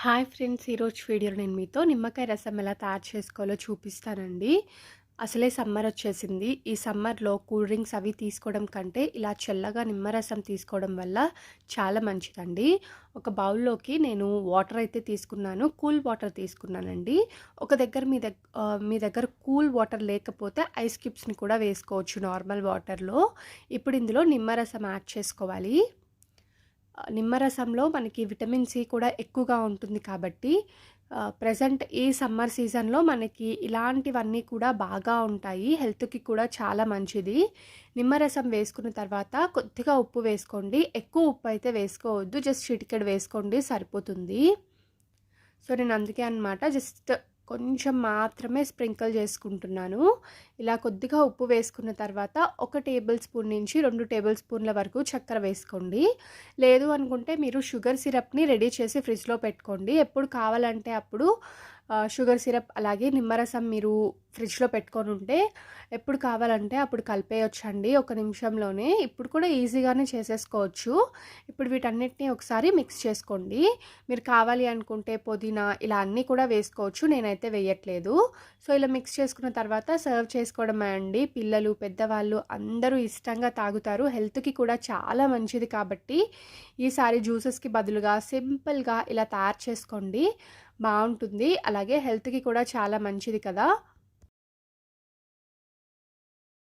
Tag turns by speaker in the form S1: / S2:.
S1: Hi friends ఈరోజు వీడియోలో నేను మీతో నిమ్మకాయ రసం ఎలా తయారు చేసుకోవాలో చూపిస్తానండి. అసలే సమ్మర్ వచ్చేసింది. ఈ సమ్మర్లో కూల్ డ్రింక్స్ అవి తీసుకోవడం కంటే ఇలా చల్లగా నిమ్మరసం తీసుకోవడం వల్ల చాలా మంచిదండి. ఒక బౌల్లోకి నేను వాటర్ అయితే తీసుకున్నాను. కూల్ వాటర్ తీసుకున్నానండి. ఒక దగ్గర మీ దగ్గర మీ దగ్గర కూల్ వాటర్ లేకపోతే ఐస్ క్యూబ్స్ని కూడా వేసుకోవచ్చు నార్మల్ వాటర్లో. ఇప్పుడు ఇందులో నిమ్మరసం యాడ్ చేసుకోవాలి. నిమ్మరసంలో మనకి విటమిన్ సి కూడా ఎక్కువగా ఉంటుంది కాబట్టి ప్రజెంట్ ఈ సమ్మర్ సీజన్లో మనకి ఇలాంటివన్నీ కూడా బాగా ఉంటాయి. హెల్త్కి కూడా చాలా మంచిది. నిమ్మరసం వేసుకున్న తర్వాత కొద్దిగా ఉప్పు వేసుకోండి. ఎక్కువ ఉప్పు అయితే వేసుకోవద్దు. జస్ట్ చిటికెడు వేసుకోండి సరిపోతుంది. సో నేను అందుకే అనమాట జస్ట్ కొంచెం మాత్రమే స్ప్రింకిల్ చేసుకుంటున్నాను. ఇలా కొద్దిగా ఉప్పు వేసుకున్న తర్వాత ఒక టేబుల్ స్పూన్ నుంచి రెండు టేబుల్ స్పూన్ల వరకు చక్కెర వేసుకోండి. లేదు అనుకుంటే మీరు షుగర్ సిరప్ని రెడీ చేసి ఫ్రిడ్జ్లో పెట్టుకోండి. ఎప్పుడు కావాలంటే అప్పుడు షుగర్ సిరప్ అలాగే నిమ్మరసం మీరు ఫ్రిడ్జ్లో పెట్టుకొని ఉంటే ఎప్పుడు కావాలంటే అప్పుడు కలిపేయొచ్చండి ఒక నిమిషంలోనే. ఇప్పుడు కూడా ఈజీగానే చేసేసుకోవచ్చు. ఇప్పుడు వీటన్నిటిని ఒకసారి మిక్స్ చేసుకోండి. మీరు కావాలి అనుకుంటే పుదీనా ఇలా అన్నీ కూడా వేసుకోవచ్చు. నేనైతే వేయట్లేదు. సో ఇలా మిక్స్ చేసుకున్న తర్వాత సర్వ్ చేసుకోవడమే అండి. పిల్లలు పెద్దవాళ్ళు అందరూ ఇష్టంగా తాగుతారు. హెల్త్కి కూడా చాలా మంచిది కాబట్టి ఈసారి జ్యూసెస్కి బదులుగా సింపుల్గా ఇలా తయారు చేసుకోండి. బాగుంటుంది. అలాగే హెల్త్కి కూడా చాలా మంచిది కదా.